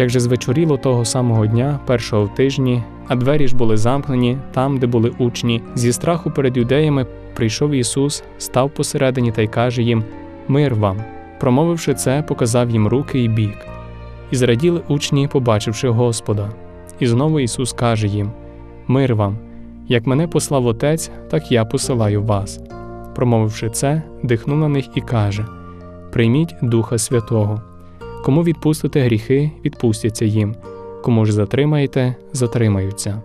Як же звечоріло того самого дня, першого в тижні, а двері ж були замкнені там, де були учні, зі страху перед юдеями прийшов Ісус, став посередині та й каже їм: Мир вам. Промовивши це, показав їм руки і бік. І зраділи учні, побачивши Господа. І знову Ісус каже їм: Мир вам, як мене послав Отець, так я посилаю вас. Промовивши це, дихнув на них і каже: Прийміть Духа Святого. Кому відпустите гріхи, відпустяться їм, кому ж затримаєте, затримаються.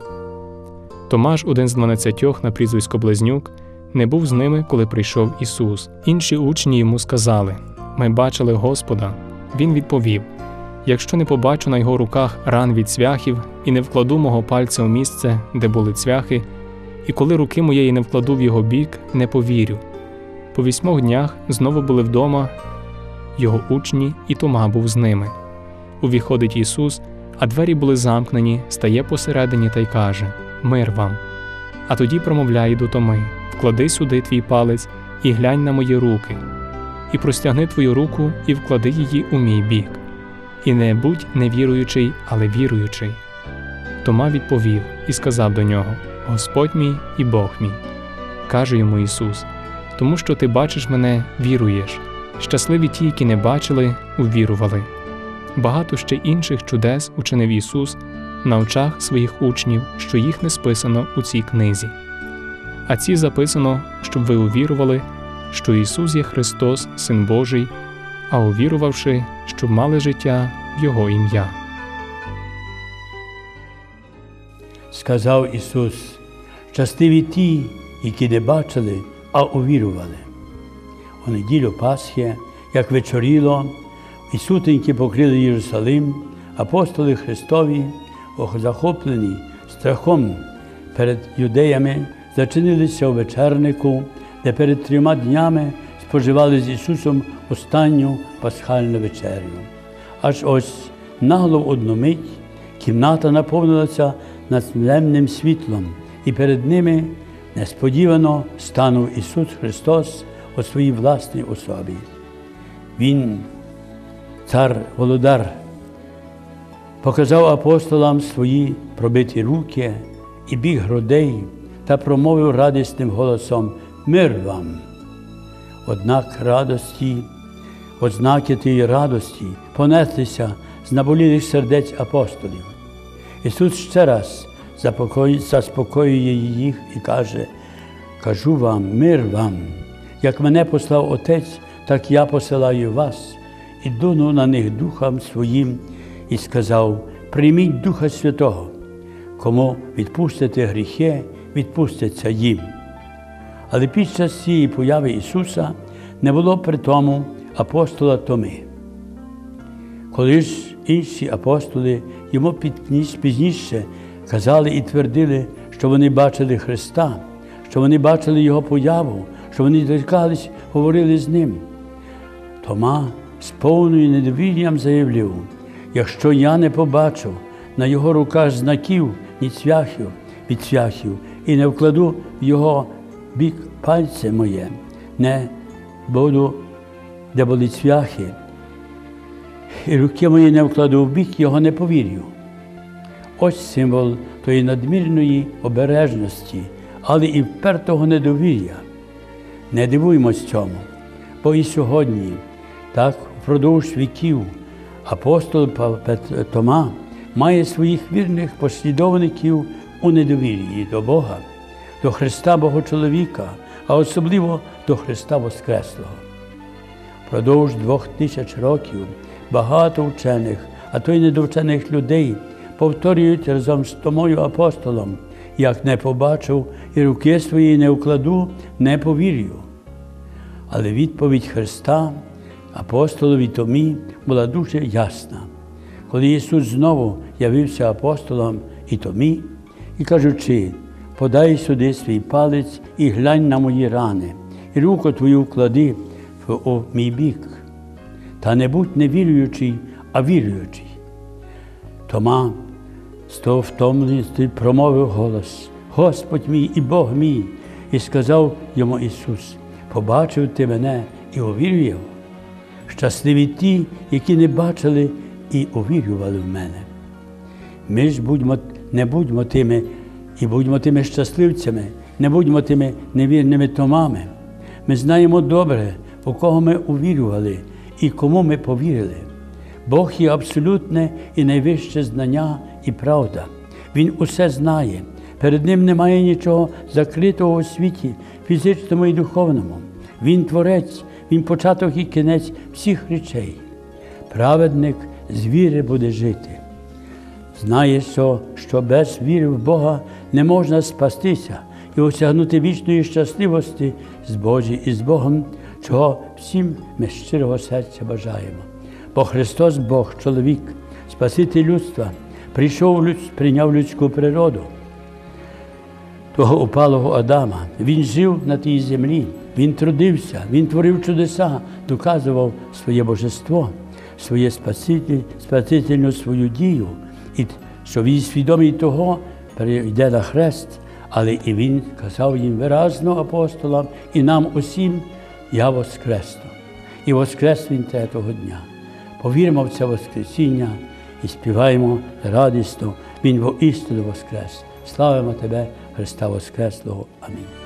Томаш, один з дванадцятьох на прізвисько Близнюк, не був з ними, коли прийшов Ісус. Інші учні йому сказали: Ми бачили Господа. Він відповів: Якщо не побачу на його руках ран від цвяхів і не вкладу мого пальця у місце, де були цвяхи, і коли руки моєї не вкладу в його бік, не повірю. По вісьмох днях знову були вдома його учні, і Тома був з ними. Увіходить Ісус, а двері були замкнені, стає посередині та й каже: Мир вам. А тоді промовляє до Томи: Вклади сюди твій палець і глянь на мої руки, і простягни твою руку і вклади її у мій бік. І не будь невіруючий, але віруючий. Тома відповів і сказав до нього: Господь мій і Бог мій. Каже йому Ісус: Тому що ти бачиш мене, віруєш. Щасливі ті, які не бачили, увірували. Багато ще інших чудес учинив Ісус на очах своїх учнів, що їх не списано у цій книзі. А ці записано, щоб ви увірували, що Ісус є Христос, Син Божий, а увірувавши, щоб мали життя в Його ім'я. Сказав Ісус, щасливі ті, які не бачили, а увірували. У неділю Пасхи, як вечоріло, і сутеньки покрили Єрусалим, апостоли Христові, захоплені страхом перед юдеями, зачинилися у вечернику, де перед трьома днями споживали з Ісусом останню пасхальну вечерю. Аж ось нагло в одну мить кімната наповнилася надземним світлом, і перед ними несподівано станув Ісус Христос у своїй власній особі. Він, цар Володар, показав апостолам свої пробиті руки і біг грудей та промовив радісним голосом Мир вам. Однак радості, ознаки тієї радості понеслися з наболілих сердець апостолів. Ісус ще раз заспокоює їх і каже, кажу вам, мир вам, як мене послав Отець, так я посилаю вас і дунув на них Духом Своїм і сказав: Прийміть Духа Святого, кому відпустите гріхи, відпустяться їм. Але під час цієї появи Ісуса не було при тому апостола Томи. Коли ж інші апостоли йому пізніше казали і твердили, що вони бачили Христа, що вони бачили Його появу, що вони дочекались, говорили з ним. Тома з повною недовір'ям заявив, якщо я не побачу на його руках знаків ні цвяхів від цвяхів і не вкладу в його бік пальце моє, не буду, де були цвяхи, і руки мої не вкладу в бік, його не повірю. Ось символ тої надмірної обережності, але і впертого недовір'я. Не дивуємось цьому, бо і сьогодні, так впродовж віків, апостол Тома має своїх вірних послідовників у недовір'ї до Бога, до Христа Бога чоловіка, а особливо до Христа Воскреслого. Продовж двох тисяч років багато вчених, а то й недовчених людей повторюють разом з Томою апостолом, як не побачив і руки свої не вкладу, не повірю. Але відповідь Христа апостолові Томі була дуже ясна. Коли Ісус знову явився апостолом і Томі, і кажучи, подай сюди свій палець і глянь на мої рани, і руку твою вклади в мій бік. Та не будь не віруючий, а віруючий. Тома з того втомленості промовив голос Господь мій і Бог мій, і сказав йому Ісус, побачив ти мене і увірував. Щасливі ті, які не бачили і увірювали в мене. Ми ж будьмо, не будьмо тими і будьмо тими щасливцями, не будьмо тими невірними томами. Ми знаємо добре, у кого ми увірювали і кому ми повірили. Бог є абсолютне і найвище знання і правда. Він усе знає. Перед Ним немає нічого закритого у світі, фізичному і духовному. Він творець, Він початок і кінець всіх речей. Праведник з віри буде жити. Знає, що, що без віри в Бога не можна спастися і осягнути вічної щасливості з Божі і з Богом, чого всім ми щирого серця бажаємо. Бо Христос Бог, чоловік, Спаситель людства, прийшов, прийняв людську природу того упалого Адама. Він жив на тій землі, він трудився, він творив чудеса, доказував своє божество, своє спаситель, спасительну свою дію, і що він свідомий того, перейде на хрест, але і він казав їм виразно апостолам і нам усім, я воскресну. І воскрес він третього дня. Повіримо в це Воскресіння і співаємо радісно, Він воістину воскрес. Славимо Тебе, Христа Воскреслого. Амінь.